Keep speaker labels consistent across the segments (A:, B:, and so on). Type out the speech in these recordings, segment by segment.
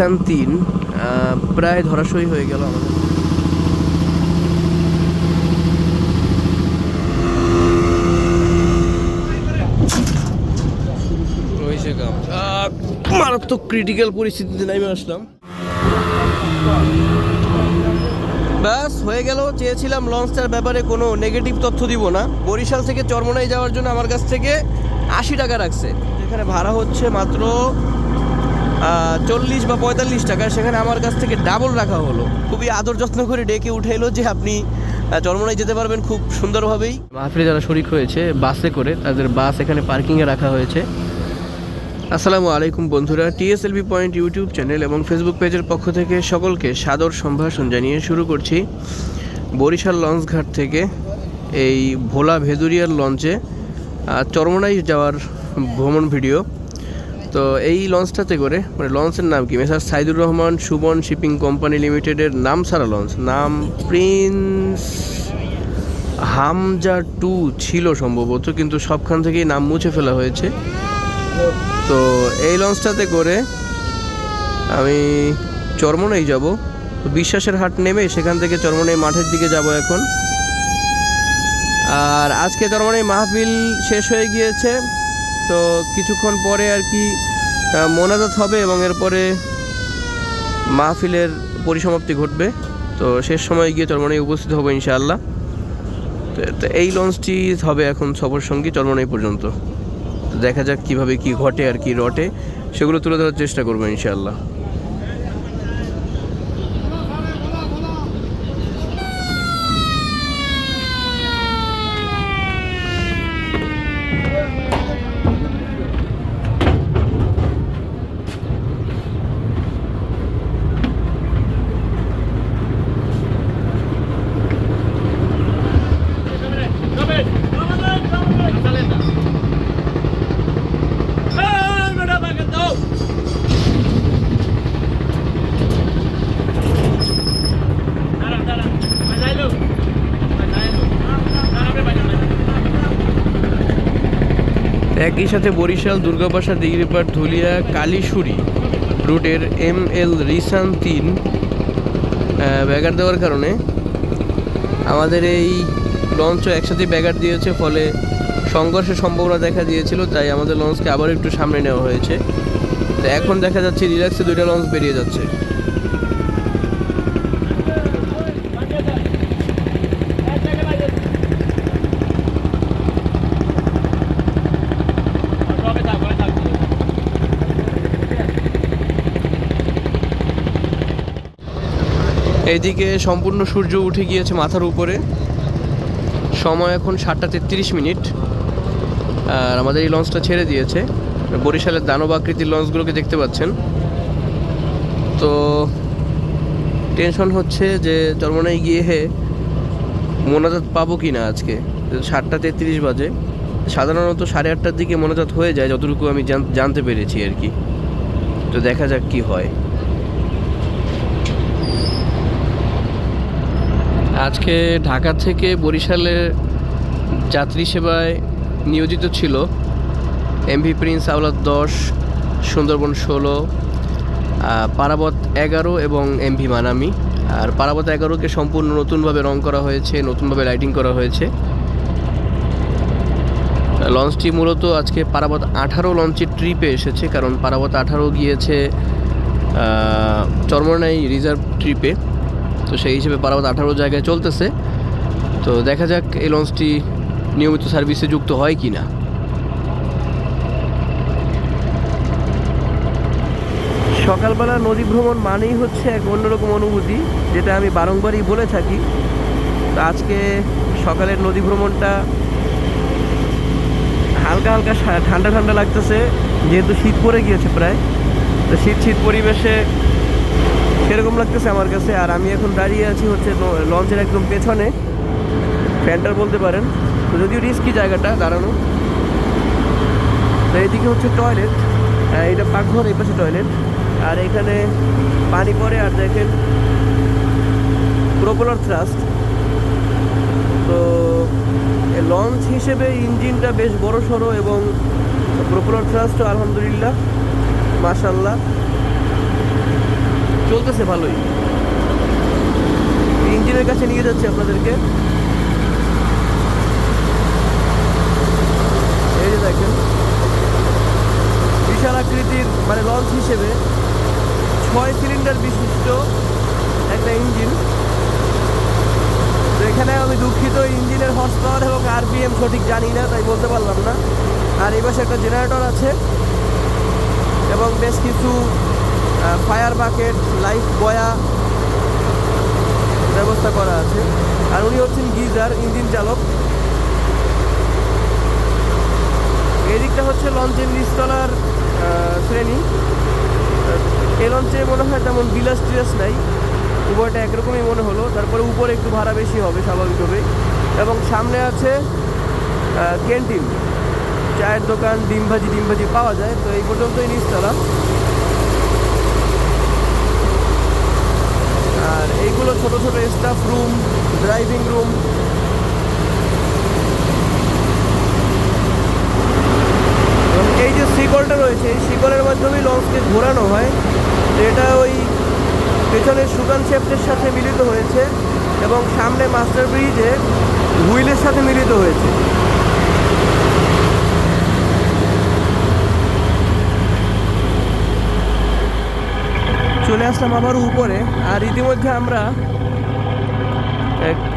A: রিসান তিন প্রায় ধরাশয়ী হয়ে গেল আমাদের। মারাত্মক ক্রিটিক্যাল পরিস্থিতিতে নেমে আসলাম। ব্যাস হয়ে গেল। চেয়েছিলাম লঞ্চটার ব্যাপারে কোনো নেগেটিভ তথ্য দিব না। বরিশাল থেকে চরমনাই যাওয়ার জন্য আমার কাছ থেকে আশি টাকা রাখছে। এখানে ভাড়া হচ্ছে মাত্র চল্লিশ বা পঁয়তাল্লিশ টাকা সেখানে আমার কাছ থেকে ডাবল রাখা হলো। খুবই আদর যত্ন করে ডেকে উঠে এলো যে আপনি আহ, চরমনাই যেতে পারবেন খুব সুন্দরভাবেই। মাহফিলে যারা শরিক হয়েছে বাসে করে তাদের বাস এখানে পার্কিংয়ে রাখা হয়েছে। আসসালামু আলাইকুম বন্ধুরা টিএসএলবি পয়েন্ট ইউটিউব চ্যানেল এবং ফেসবুক পেজের পক্ষ থেকে সকলকে সাদর সম্ভাষণ জানিয়ে শুরু করছি। বরিশাল লঞ্চ ঘাট থেকে এই ভোলা ভেদুরিয়ার লঞ্চে চরমনাই যাওয়ার ভ্রমণ ভিডিও। তো এই লঞ্চটাতে করে মানে লঞ্চের নাম কি? Messrs Saidur Rahman Subon shipping company লিমিটেডের নাম সারা লঞ্চ নাম প্রিন্স হামজা টু ছিল সম্ভবত, কিন্তু সবখান থেকেই নাম মুছে ফেলা হয়েছে। তো এই লঞ্চটাতে করে আমি চরমনাই যাব। তো বিশ্বাসের হাট নেমে সেখান থেকে চরমনাই মাঠের দিকে যাব এখন। আর আজকে চরমনাই মাহফিল শেষ হয়ে গিয়েছে। তো কিছুক্ষণ পরে আর কি মোনাজাত হবে এবং এরপরে মাহফিলের পরিসমাপ্তি ঘটবে। তো শেষ সময় গিয়ে চরমনাই উপস্থিত হব ইনশাআল্লাহ। তো- এই লঞ্চটি হবে এখন সফর সঙ্গী চরমনাই পর্যন্ত। দেখা যাক কীভাবে কি ঘটে আর কি রটে, সেগুলো তুলে ধরার চেষ্টা করব ইনশাআল্লাহ। একই সাথে বরিশাল দুর্গাবাসা দিগিরিপাট ধুলিয়া কালীশুরি রুটের এম এল রিসান তিন ব্যাগার দেওয়ার কারণে আমাদের এই লঞ্চও একসাথে ব্যাগার দিয়েছে, ফলে সংঘর্ষের সম্ভাবনা দেখা দিয়েছিল, তাই আমাদের লঞ্চকে আবার একটু সামনে নেওয়া হয়েছে। তো এখন দেখা যাচ্ছে রিল্যাক্সে দুইটা লঞ্চ বেরিয়ে যাচ্ছে। এইদিকে সম্পূর্ণ সূর্য উঠে গিয়েছে মাথার উপরে। সময় এখন সাতটা তেত্রিশ মিনিট। আর আমাদের এই লঞ্চটা ছেড়ে দিয়েছে। বরিশালের দানব আকৃতির লঞ্চগুলোকে দেখতে পাচ্ছেন। তো টেনশন হচ্ছে যে চরমনাই গিয়ে হে মোনাজাত পাবো কি না আজকে। সাতটা তেত্রিশ বাজে। সাধারণত সাড়ে আটটার দিকে মোনাজাত হয়ে যায়, যতটুকু আমি জানতে পেরেছি আর কি। তো দেখা যাক কি হয়। আজকে ঢাকা থেকে বরিশালে যাত্রী সেবায় নিয়োজিত ছিল এমভি প্রিন্স আওলাদ দশ, সুন্দরবন ষোলো পারাবত এগারো এবং এমভি মানামি। আর পারাবত এগারোকে সম্পূর্ণ নতুনভাবে রং করা হয়েছে, নতুনভাবে লাইটিং করা হয়েছে। লঞ্চটি মূলত আজকে পারাবত আঠারো লঞ্চের ট্রিপে এসেছে, কারণ পারাবত আঠারো গিয়েছে চরমনাই রিজার্ভ ট্রিপে তো সেই হিসেবে পারাবত আঠারো জায়গায় চলতেছে। তো দেখা যাক এই লঞ্চটি নিয়মিত সার্ভিসে যুক্ত হয় কি না। সকালবেলা নদী ভ্রমণ মানেই হচ্ছে এক অন্যরকম অনুভূতি, যেটা আমি বারংবারই বলে থাকি। আজকে সকালের নদী ভ্রমণটা হালকা হালকা ঠান্ডা ঠান্ডা লাগতেছে, যেহেতু শীত পড়ে গিয়েছে প্রায়। তো শীত শীত পরিবেশে সেরকম লাগতেছে আমার কাছে? আর আমি এখন দাঁড়িয়ে আছি হচ্ছে লঞ্চের একদম পেছনে। ফ্যান্টার বলতে পারেন। তো যদিও রিস্কি জায়গাটা দাঁড়ানো। তো এইদিকে হচ্ছে টয়লেট এটা পাকঘর, এই পাশে টয়লেট আর এখানে পানি পড়ে, আর দেখেন প্রপোলার থ্রাস্ট তো লঞ্চ হিসেবে ইঞ্জিনটা বেশ বড় সড়ো এবং প্রপোলার থ্রাস্টও আলহামদুলিল্লাহ মাশাল্লাহ চলতেছে ভালোই। ইঞ্জিনের কাছে নিয়ে যাচ্ছে আপনাদেরকে। এই যে দেখেন। বিশাল আকৃতির মানে লঞ্চ হিসেবে ছয় সিলিন্ডার বিশিষ্ট একটা ইঞ্জিন। তো এখানে আমি দুঃখিত, ইঞ্জিনের হর্স পাওয়ার এবং আরপিএম সঠিক জানি না, তাই বলতে পারলাম না। আর এই পাশে একটা জেনারেটর আছে। এবং বেশ কিছু ফায়ার বাকেট, লাইফ বয়া ব্যবস্থা করা আছে। আর উনি হচ্ছেন গিজার, ইঞ্জিন চালক। এদিকটা হচ্ছে লঞ্চের নিচতলার শ্রেণি। এই লঞ্চে মনে হয় তেমন বিলাস টিলাস নাই। উভয়টা একরকমই মনে হলো। তারপরে উপরে একটু ভাড়া বেশি হবে স্বাভাবিকভাবেই এবং সামনে আছে ক্যান্টিন। চায়ের দোকান, ডিম ভাজি ডিম ভাজি পাওয়া যায়। তো এই পর্যন্তই নিচতলা। এইগুলো ছোট ছোট স্টাফ রুম ড্রাইভিং রুম এই যে শিকলটা রয়েছে, এই শিকলের মাধ্যমেই লঞ্চকে ঘোরানো হয়। এটা ওই পেছনের সুগান শেফটের সাথে মিলিত হয়েছে এবং সামনে মাস্টার ব্রিজে হুইলের সাথে মিলিত হয়েছে। আসলাম আবার উপরে, আর ইতিমধ্যে আমরা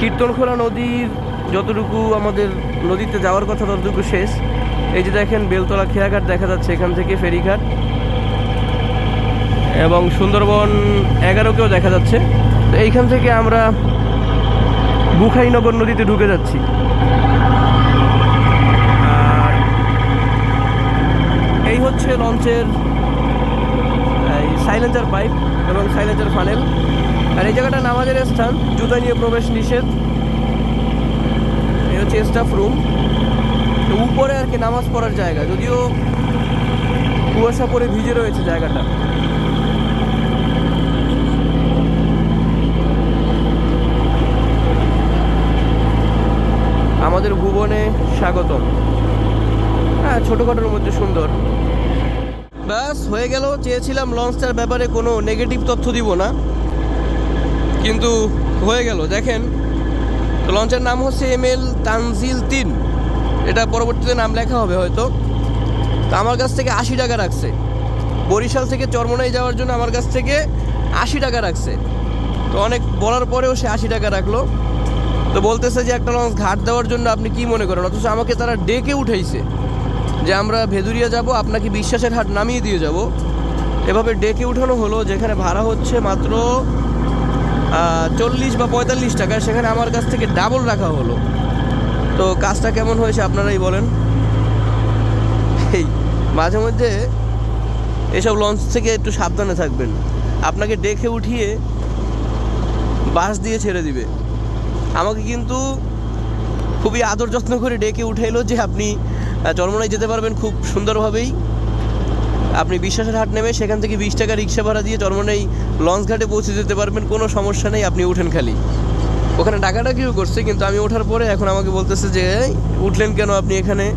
A: কীর্তনখোলা নদীর যতটুকু আমাদের নদীতে যাওয়ার কথা ততটুকু শেষ। এই যে দেখেন, বেলতলা খেয়াঘাট দেখা যাচ্ছে এখান থেকে ফেরিঘাট। এবং সুন্দরবন এগারোকেও দেখা যাচ্ছে। তো এইখান থেকে আমরা বুখাইনগর নদীতে ঢুকে যাচ্ছি। এই হচ্ছে লঞ্চের সাইলেন্সার পাইপ এবং সাইলেন্সার ফানেল। আর এই জায়গাটা নামাজের স্থান, জুতা নিয়ে প্রবেশ নিষেধ। এই হচ্ছে স্টাফ রুম উপরে আর কি নামাজ পড়ার জায়গা, যদিও কুয়াশা পরে ভিজে রয়েছে জায়গাটা। আমাদের ভুবনে স্বাগতম। হ্যাঁ ছোটোখাটোর মধ্যে সুন্দর। ব্যাস, হয়ে গেল। চেয়েছিলাম লঞ্চটার ব্যাপারে কোনো নেগেটিভ তথ্য দিব না। কিন্তু হয়ে গেল। দেখেন, তো লঞ্চের নাম হচ্ছে এম এল তানজিল তিন। এটা পরবর্তীতে নাম লেখা হবে হয়তো। তো আমার কাছ থেকে আশি টাকা রাখছে। বরিশাল থেকে চরমনাই যাওয়ার জন্য আমার কাছ থেকে আশি টাকা রাখছে। তো অনেক বলার পরেও সে আশি টাকা রাখল। তো বলতেছে যে একটা লঞ্চ ঘাট দেওয়ার জন্য আপনি কি মনে করেন? অথচ আমাকে তারা ডেকে উঠাইছে। যে আমরা ভেদুরিয়া যাব, আপনাকে বিশ্বাসের হাট নামিয়ে দিয়ে যাব। এভাবে ডেকে উঠানো হলো, যেখানে ভাড়া হচ্ছে মাত্র চল্লিশ বা পঁয়তাল্লিশ টাকা, সেখানে আমার কাছ থেকে ডাবল রাখা হলো। তো কাজটা কেমন হয়েছে আপনারাই বলেন। এই, মাঝে মধ্যে এসব লঞ্চ থেকে একটু সাবধানে থাকবেন। আপনাকে ডেকে উঠিয়ে বাস দিয়ে ছেড়ে দিবে। আমাকে কিন্তু খুবই আদর যত্ন করে ডেকে উঠাইলো যে আপনি আহ, চরমনায় যেতে পারবেন খুব সুন্দরভাবেই। আপনি বিশ্বাসের হাট নেমে সেখান থেকে বিশ টাকা রিক্সা ভাড়া দিয়ে চরমনাই লঞ্চ ঘাটে পৌঁছে যেতে পারবেন কোনো সমস্যা নেই আপনি উঠেন খালি। ওখানে ডাকাডাকিও করছে কিন্তু আমি ওঠার পরে এখন আমাকে বলতেছে যে উঠলেন কেন আপনি এখানে?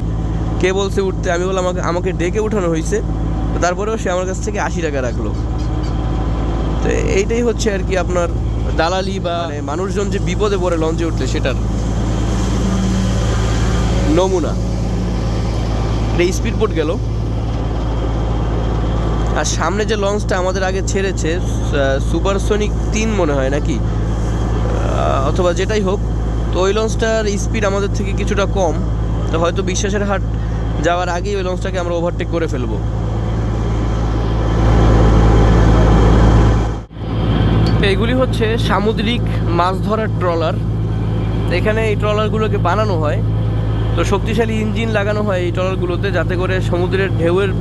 A: কে বলছে উঠতে? আমি বললাম আমাকে আমাকে ডেকে উঠানো হয়েছে। তারপরেও সে আমার কাছ থেকে আশি টাকা রাখল। তো এইটাই হচ্ছে আর কি আপনার দালালি বা মানে মানুষজন যে বিপদে পড়ে লঞ্চে উঠলে সেটার নমুনা। এটা স্পিড বোট গেল। আর সামনে যে লঞ্চটা আমাদের আগে ছেড়েছে সুপারসনিক তিন মনে হয় নাকি? অথবা যেটাই হোক, তো ওই লঞ্চটার স্পিড আমাদের থেকে কিছুটা কম। তো হয়তো বিশ্বাসের হাট যাওয়ার আগেই ওই লঞ্চটাকে আমরা ওভারটেক করে ফেলব। এইগুলি হচ্ছে সামুদ্রিক মাছ ধরার ট্রলার। এখানে এই ট্রলারগুলোকে বানানো হয়। তো শক্তিশালী ইঞ্জিন লাগানো হয় এই ট্রলারগুলোতে যাতে করে সমুদ্রের ঢেউয়ের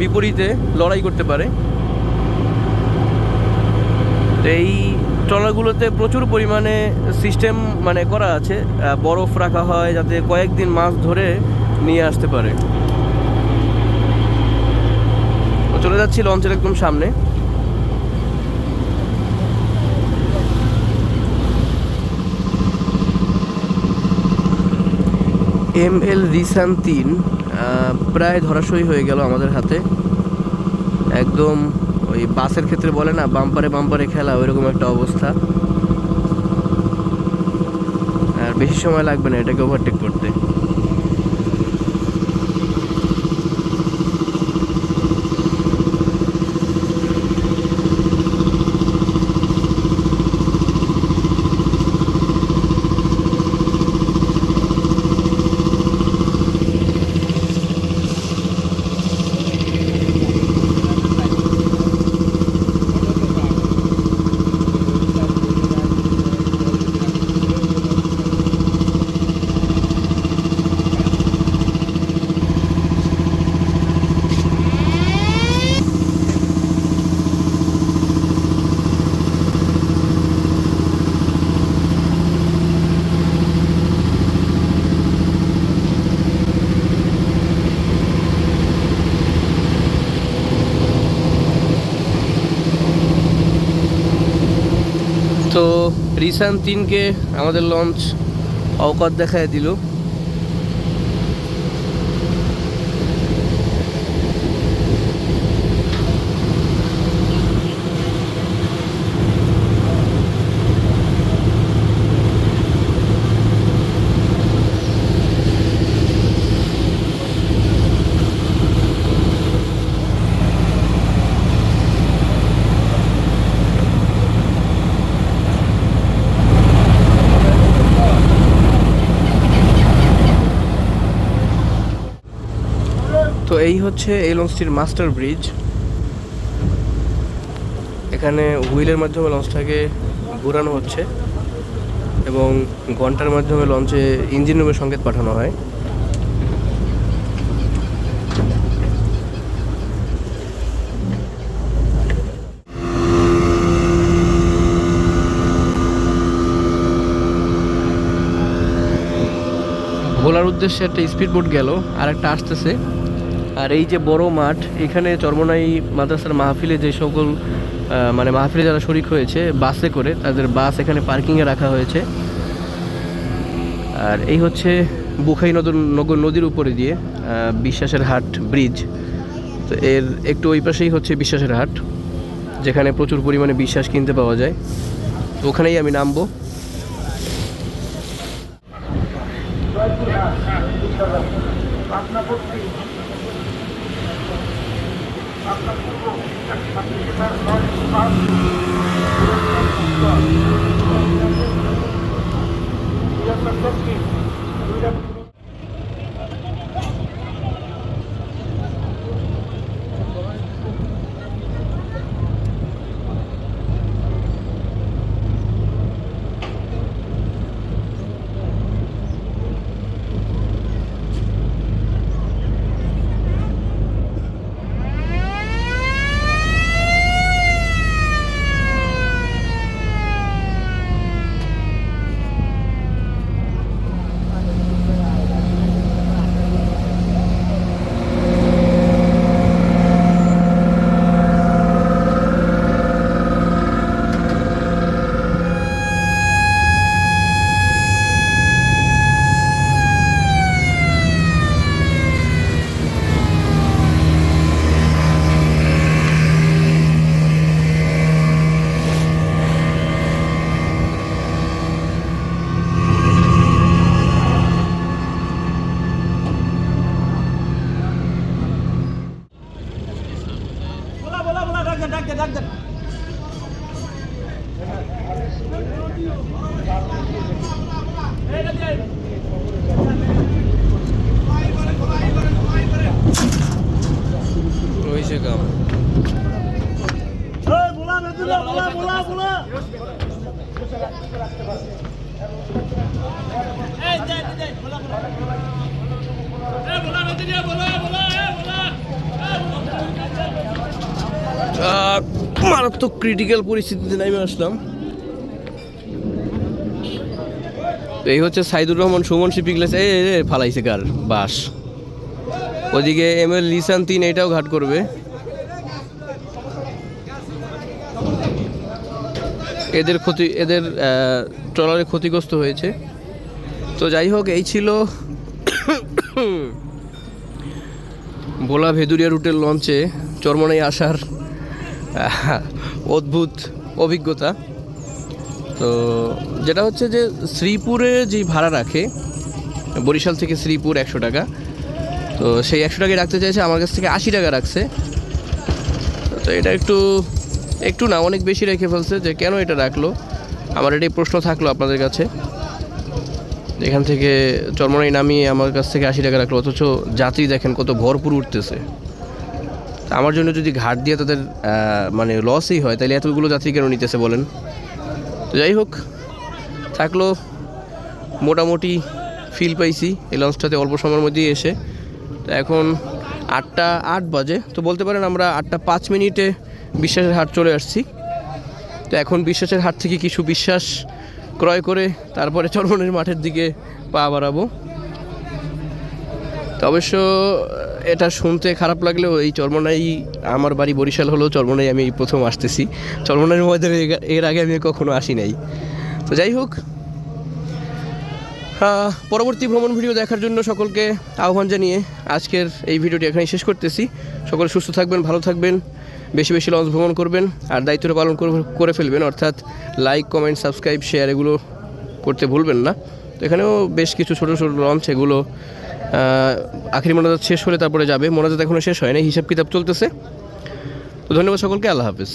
A: বিপরীতে লড়াই করতে পারে। তো এই ট্রলারগুলোতে প্রচুর পরিমাণে সিস্টেম মানে করা আছে বরফ রাখা হয় যাতে কয়েকদিন মাছ ধরে নিয়ে আসতে পারে। চলে যাচ্ছি লঞ্চের একদম সামনে। এম এল রিসান তিন প্রায় ধরাশয়ী হয়ে গেল আমাদের হাতে। একদম ওই বাসের ক্ষেত্রে বলে না, বাম্পারে বাম্পারে খেলা, ওইরকম একটা অবস্থা। আর বেশি সময় লাগবে না এটাকে ওভারটেক করতে তো রিসান তিনকে আমাদের লঞ্চ অকাত দেখায় দিল তো এই হচ্ছে এই লঞ্চটির মাস্টার ব্রিজ এখানে হুইলের মাধ্যমে লঞ্চটাকে ঘোরানো হচ্ছে এবং ঘণ্টার মাধ্যমে লঞ্চে ইঞ্জিন রুমের সংকেত পাঠানো হয়। ভোলার উদ্দেশ্যে একটা স্পিড বোট গেল আর একটা আসতেছে। আর এই যে বড় মাঠ, এখানে চরমনাই মাদ্রাসার মাহফিলে যে সকল মানে মাহফিলে যারা শরিক হয়েছে, বাসে করে তাদের বাস এখানে পার্কিংয়ে রাখা হয়েছে। আর এই হচ্ছে বুখাই নদর, নগর নদীর উপরে দিয়ে বিশ্বাসের হাট, ব্রিজ। তো এর একটু ওই পাশেই হচ্ছে বিশ্বাসের হাট, যেখানে প্রচুর পরিমাণে বিশ্বাস কিনতে পাওয়া যায়। তো ওখানেই আমি নামবো।
B: ডাক দে ডাক দে।
A: রয়েছে কাম।
B: বোলা বোলা বোলা বোলা বোলা এই দে দে বোলা বোলা। এই বোলা বোলা বোলা বোলা
A: বোলা। মারাত্মক ক্রিটিক্যাল পরিস্থিতিতে নেমে আসলাম। তো এই হচ্ছে সাইদুর রহমান, সুমন শিপিং গ্লাস এ ফালাইছে কার? বাস। ওদিকে এম এল লিসান তিন এটাও ঘাট করবে। এদের ক্ষতি, এদের ট্রলারে ক্ষতিগ্রস্ত হয়েছে। তো যাই হোক, এই ছিল ভোলা ভেদুরিয়া রুটের লঞ্চে চরমনাই আসার অদ্ভুত অভিজ্ঞতা। তো যেটা হচ্ছে যে শ্রীপুরে যে ভাড়া রাখে, বরিশাল থেকে শ্রীপুর একশো টাকা, তো সেই একশো টাকায় রাখতে চাইছে, আমার কাছ থেকে আশি টাকা রাখছে। তো এটা একটু একটু না, অনেক বেশি রেখে ফেলছে যে কেন এটা রাখল? আমার এটাই প্রশ্ন থাকল আপনাদের কাছে। এখান থেকে চরমনাই নামিয়ে আমার কাছ থেকে আশি টাকা রাখল, অথচ যাত্রী দেখেন কত ভরপুর উঠতেছে। আমার জন্য যদি ঘাট দিয়ে তাদের মানে লসই হয়, তাহলে এতগুলো যাত্রী কেন নিতেছে বলেন? তো যাই হোক, থাকল মোটামুটি ফিল পাইছি, এই লঞ্চটাতে অল্প সময়ের মধ্যেই এসে। তো এখন আটটা আট বাজে, তো বলতে পারেন আমরা আটটা পাঁচ মিনিটে বিশ্বাসের হাট চলে আসছি। তো এখন বিশ্বাসের হাট থেকে কিছু বিশ্বাস ক্রয় করে তারপরে চরমনের মাঠের দিকে পা বাড়াবো। তো অবশ্য এটা শুনতে খারাপ লাগলেও এই চরমনাই আমার বাড়ি বরিশাল হলেও চরমনাই আমি প্রথম আসতেছি। চরমনাইয়ের ময়দানে এর- আগে আমি কখনো আসি নাই। তো যাই হোক পরবর্তী ভ্রমণ ভিডিও দেখার জন্য সকলকে আহ্বান জানিয়ে আজকের এই ভিডিওটি এখানেই শেষ করতেছি। সকলে সুস্থ থাকবেন, ভালো থাকবেন, বেশি বেশি লঞ্চ ভ্রমণ করবেন, আর দায়িত্বটা পালন করে- ফেলবেন। অর্থাৎ লাইক কমেন্ট সাবস্ক্রাইব শেয়ার এগুলো করতে ভুলবেন না। তো এখানেও বেশ কিছু ছোটো ছোটো লঞ্চ এগুলো আখেরি মোনাজাত শেষ হলে তারপরে যাবে। মোনাজাত এখনও শেষ হয়নি হিসাব কিতাব চলতেছে। তো ধন্যবাদ সকলকে, আল্লাহ হাফিজ।